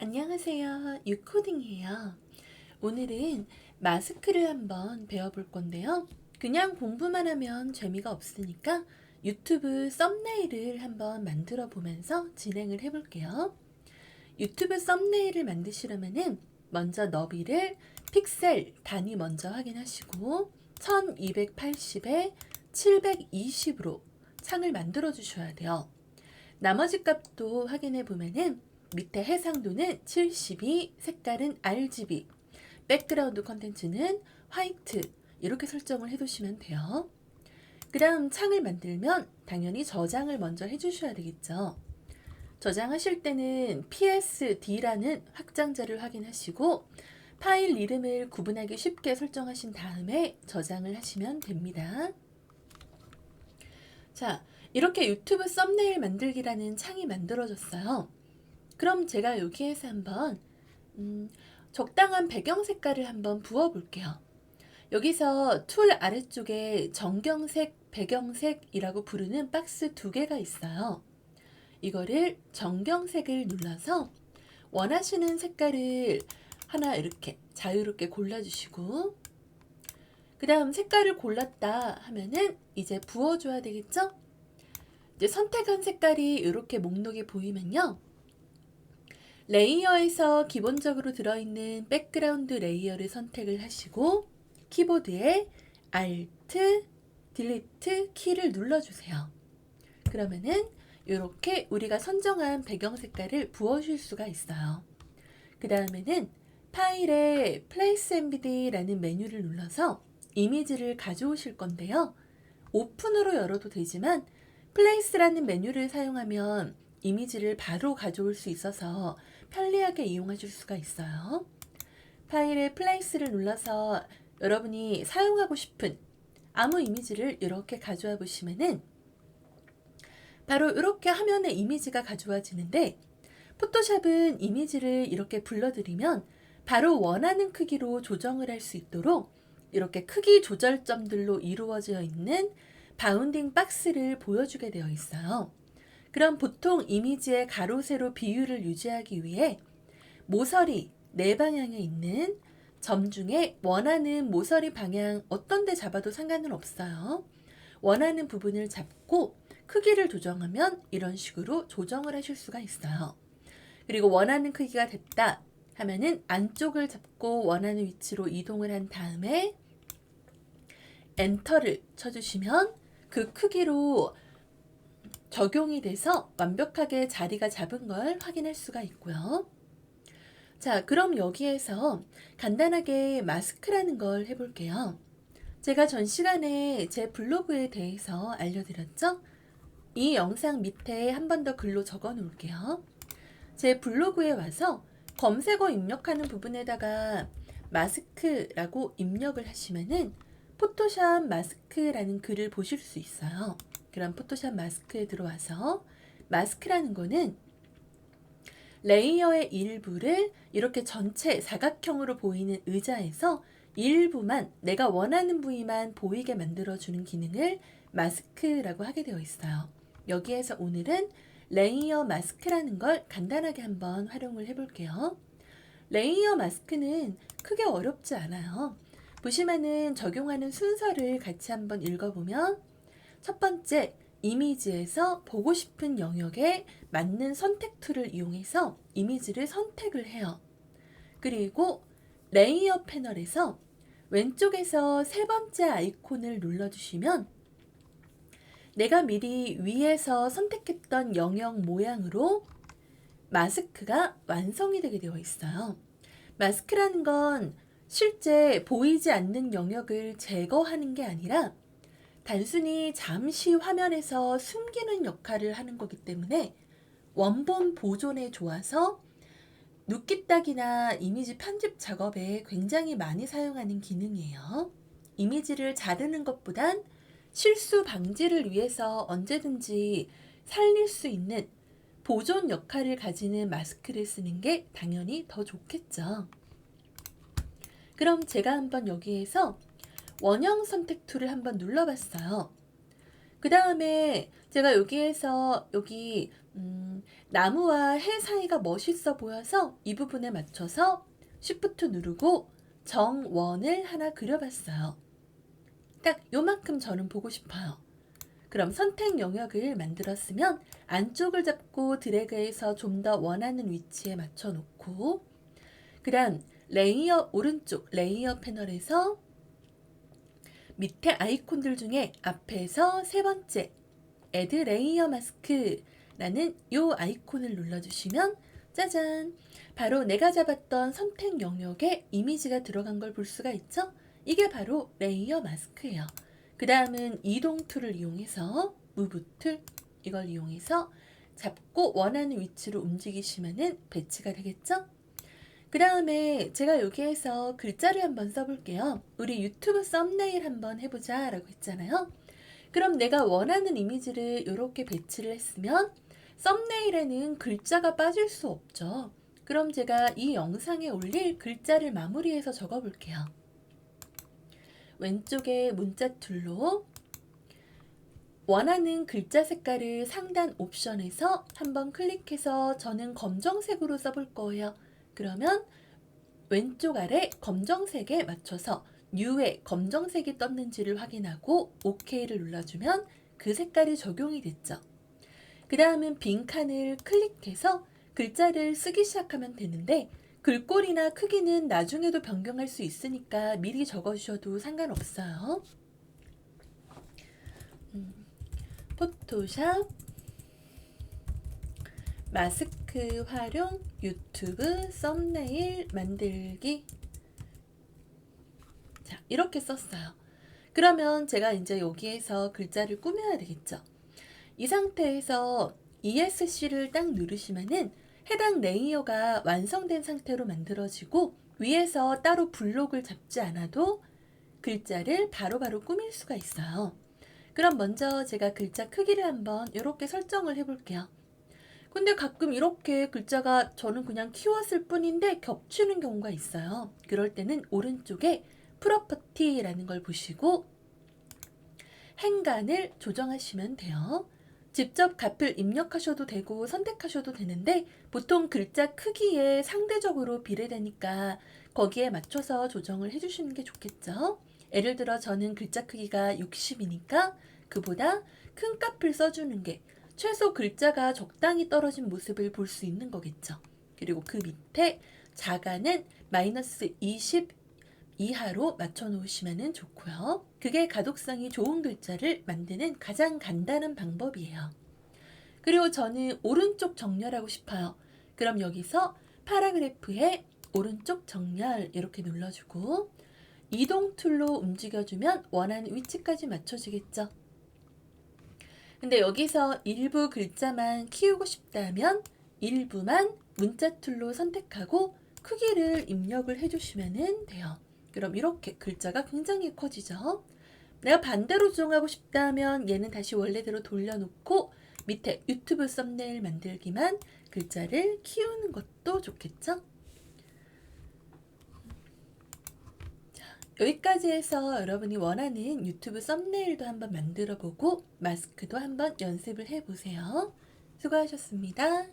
안녕하세요. 유코딩이에요. 오늘은 마스크를 한번 배워볼 건데요. 그냥 공부만 하면 재미가 없으니까 유튜브 썸네일을 한번 만들어 보면서 진행을 해볼게요. 유튜브 썸네일을 만드시려면은 먼저 너비를 픽셀 단위 먼저 확인하시고 1280에 720으로 창을 만들어 주셔야 돼요. 나머지 값도 확인해 보면은 밑에 해상도는 72, 색깔은 RGB, 백그라운드 컨텐츠는 화이트 이렇게 설정을 해두시면 돼요. 그 다음 창을 만들면 당연히 저장을 먼저 해주셔야 되겠죠. 저장하실 때는 PSD라는 확장자를 확인하시고 파일 이름을 구분하기 쉽게 설정하신 다음에 저장을 하시면 됩니다. 자, 이렇게 유튜브 썸네일 만들기라는 창이 만들어졌어요. 그럼 제가 여기에서 한번 음, 적당한 배경 색깔을 한번 부어 볼게요. 여기서 툴 아래쪽에 정경색, 배경색이라고 부르는 박스 두 개가 있어요. 이거를 정경색을 눌러서 원하시는 색깔을 하나 이렇게 자유롭게 골라주시고 그 다음 색깔을 골랐다 하면은 이제 부어줘야 되겠죠? 이제 선택한 색깔이 이렇게 목록이 보이면요. 레이어에서 기본적으로 들어있는 백그라운드 레이어를 선택을 하시고 키보드에 Alt, Delete 키를 눌러주세요. 그러면은 이렇게 우리가 선정한 배경 색깔을 부어줄 수가 있어요. 그 다음에는 파일에 Place MVD라는 메뉴를 눌러서 이미지를 가져오실 건데요. 오픈으로 열어도 되지만 Place라는 메뉴를 사용하면 이미지를 바로 가져올 수 있어서 편리하게 이용하실 수가 있어요. 파일에 Place를 눌러서 여러분이 사용하고 싶은 아무 이미지를 이렇게 가져와 보시면은 바로 이렇게 화면에 이미지가 가져와지는데 포토샵은 이미지를 이렇게 불러들이면 바로 원하는 크기로 조정을 할 수 있도록 이렇게 크기 조절점들로 이루어져 있는 바운딩 박스를 보여주게 되어 있어요. 그럼 보통 이미지의 가로, 세로 비율을 유지하기 위해 모서리 네 방향에 있는 점 중에 원하는 모서리 방향 어떤 데 잡아도 상관은 없어요. 원하는 부분을 잡고 크기를 조정하면 이런 식으로 조정을 하실 수가 있어요. 그리고 원하는 크기가 됐다 하면은 안쪽을 잡고 원하는 위치로 이동을 한 다음에 엔터를 쳐주시면 그 크기로 적용이 돼서 완벽하게 자리가 잡은 걸 확인할 수가 있고요. 자, 그럼 여기에서 간단하게 마스크라는 걸 해볼게요. 제가 전 시간에 제 블로그에 대해서 알려드렸죠? 이 영상 밑에 한 번 더 글로 적어 놓을게요. 제 블로그에 와서 검색어 입력하는 부분에다가 마스크라고 입력을 하시면은 포토샵 마스크라는 글을 보실 수 있어요. 그럼 포토샵 마스크에 들어와서 마스크라는 거는 레이어의 일부를 이렇게 전체 사각형으로 보이는 의자에서 일부만 내가 원하는 부위만 보이게 만들어주는 기능을 마스크라고 하게 되어 있어요. 여기에서 오늘은 레이어 마스크라는 걸 간단하게 한번 활용을 해볼게요. 레이어 마스크는 크게 어렵지 않아요. 보시면은 적용하는 순서를 같이 한번 읽어보면 첫 번째, 이미지에서 보고 싶은 영역에 맞는 선택 툴을 이용해서 이미지를 선택을 해요. 그리고 레이어 패널에서 왼쪽에서 세 번째 아이콘을 눌러주시면 내가 미리 위에서 선택했던 영역 모양으로 마스크가 완성이 되게 되어 있어요. 마스크라는 건 실제 보이지 않는 영역을 제거하는 게 아니라 단순히 잠시 화면에서 숨기는 역할을 하는 거기 때문에 원본 보존에 좋아서 눕기딱이나 이미지 편집 작업에 굉장히 많이 사용하는 기능이에요. 이미지를 자르는 것보단 실수 방지를 위해서 언제든지 살릴 수 있는 보존 역할을 가지는 마스크를 쓰는 게 당연히 더 좋겠죠. 그럼 제가 한번 여기에서 원형 선택 툴을 한번 눌러봤어요. 그 다음에 제가 여기에서 여기 음, 나무와 해 사이가 멋있어 보여서 이 부분에 맞춰서 Shift 누르고 정원을 하나 그려봤어요. 딱 요만큼 저는 보고 싶어요. 그럼 선택 영역을 만들었으면 안쪽을 잡고 드래그해서 좀 더 원하는 위치에 맞춰 놓고 그 다음 레이어 오른쪽 레이어 패널에서 밑에 아이콘들 중에 앞에서 세 번째 Add Layer Mask라는 요 아이콘을 눌러주시면 짜잔 바로 내가 잡았던 선택 영역에 이미지가 들어간 걸 볼 수가 있죠? 이게 바로 레이어 마스크예요. 그 다음은 이동 툴을 이용해서 무브 툴 이걸 이용해서 잡고 원하는 위치로 움직이시면은 배치가 되겠죠? 그 다음에 제가 여기에서 글자를 한번 써볼게요. 우리 유튜브 썸네일 한번 해보자 라고 했잖아요. 그럼 내가 원하는 이미지를 이렇게 배치를 했으면 썸네일에는 글자가 빠질 수 없죠. 그럼 제가 이 영상에 올릴 글자를 마무리해서 적어볼게요. 왼쪽에 문자 툴로 원하는 글자 색깔을 상단 옵션에서 한번 클릭해서 저는 검정색으로 써볼 거예요. 그러면 왼쪽 아래 검정색에 맞춰서 U에 검정색이 떴는지를 확인하고 OK를 눌러주면 그 색깔이 적용이 됐죠. 그 다음은 빈 칸을 클릭해서 글자를 쓰기 시작하면 되는데 글꼴이나 크기는 나중에도 변경할 수 있으니까 미리 적어주셔도 상관없어요. 음, 포토샵 마스크 활용 유튜브 썸네일 만들기 자 이렇게 썼어요. 그러면 제가 이제 여기에서 글자를 꾸며야 되겠죠. 이 상태에서 ESC를 딱 누르시면은 해당 레이어가 완성된 상태로 만들어지고 위에서 따로 블록을 잡지 않아도 글자를 바로바로 꾸밀 수가 있어요. 그럼 먼저 제가 글자 크기를 한번 이렇게 설정을 해 볼게요. 근데 가끔 이렇게 글자가 저는 그냥 키웠을 뿐인데 겹치는 경우가 있어요. 그럴 때는 오른쪽에 프로퍼티라는 걸 보시고 행간을 조정하시면 돼요. 직접 값을 입력하셔도 되고 선택하셔도 되는데 보통 글자 크기에 상대적으로 비례되니까 거기에 맞춰서 조정을 해주시는 게 좋겠죠. 예를 들어 저는 글자 크기가 60이니까 그보다 큰 값을 써주는 게 최소 글자가 적당히 떨어진 모습을 볼 수 있는 거겠죠. 그리고 그 밑에 자가는 마이너스 20 이하로 맞춰 놓으시면 좋고요. 그게 가독성이 좋은 글자를 만드는 가장 간단한 방법이에요. 그리고 저는 오른쪽 정렬하고 싶어요. 그럼 여기서 파라그래프에 오른쪽 정렬 이렇게 눌러주고 이동 툴로 움직여주면 원하는 위치까지 맞춰지겠죠. 근데 여기서 일부 글자만 키우고 싶다면 일부만 문자 툴로 선택하고 크기를 입력을 해주시면 돼요. 그럼 이렇게 글자가 굉장히 커지죠. 내가 반대로 조정하고 싶다면 얘는 다시 원래대로 돌려놓고 밑에 유튜브 썸네일 만들기만 글자를 키우는 것도 좋겠죠? 자, 여기까지 해서 여러분이 원하는 유튜브 썸네일도 한번 만들어 보고 마스크도 한번 연습을 해 보세요. 수고하셨습니다.